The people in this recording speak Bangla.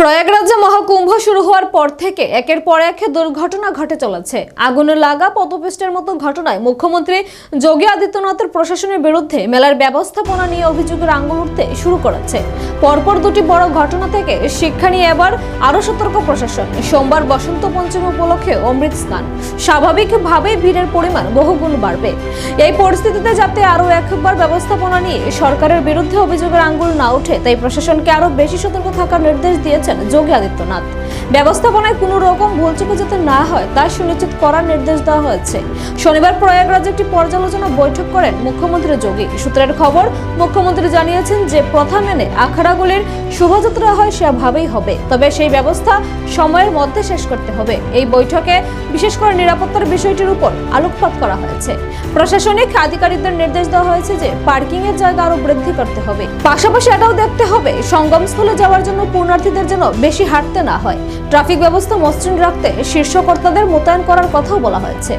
প্রয়াগরাজ্যে মহাকুম্ভ শুরু হওয়ার পর থেকে একের পর এক দুর্ঘটনা ঘটে চলেছে। আগুনে লাগা পদপিষ্টের মতো ঘটনায় মুখ্যমন্ত্রী যোগী আদিত্যনাথের প্রশাসনের বিরুদ্ধে মেলার ব্যবস্থাপনা নিয়ে অভিযোগের আঙুল উঠতে শুরু করেছে। পরপর দুটি বড় ঘটনা থেকে শিক্ষা নিয়ে এবার আরও সতর্ক প্রশাসন। সোমবার বসন্ত পঞ্চমী উপলক্ষে অমৃত স্নান। স্বাভাবিকভাবেই ভিড়ের পরিমাণ বহুগুণ বাড়বে। এই পরিস্থিতিতে যাতে আরও একবার ব্যবস্থাপনা নিয়ে সরকারের বিরুদ্ধে অভিযোগের আঙ্গুল না ওঠে, তাই প্রশাসনকে আরও বেশি সতর্ক থাকার নির্দেশ సూచన జోగి ఆదిత్యనాథ్ ব্যবস্থাপনায় কোনো রকম ভুলচুকে যাতে না হয়, তা সুনিশ্চিত করার নির্দেশ দেওয়া হয়েছে। শনিবার প্রয়াগরাজে একটি পর্যালোচনা বৈঠক করেন মুখ্যমন্ত্রী যোগী। সূত্রের খবর, মুখ্যমন্ত্রী জানিয়েছেন যে প্রথা মেনে আখড়াগুলির শোভাযাত্রা হয় সেভাবেই হবে। তবে সেই ব্যবস্থা সময়ের মধ্যে শেষ করতে হবে। এই বৈঠকে বিশেষ করে নিরাপত্তার বিষয়টির উপর আলোকপাত করা হয়েছে। প্রশাসনিক আধিকারিকদের নির্দেশ দেওয়া হয়েছে যে পার্কিং এর জায়গা আরও বৃদ্ধি করতে হবে। পাশাপাশি এটাও দেখতে হবে সঙ্গম সঙ্গমস্থলে যাওয়ার জন্য পূর্ণার্থীদের যেন বেশি হাঁটতে না হয়। ট্রাফিক ব্যবস্থা মসৃণ রাখতে শীর্ষকর্তাদের মোতায়েন করার কথাও বলা হয়েছে।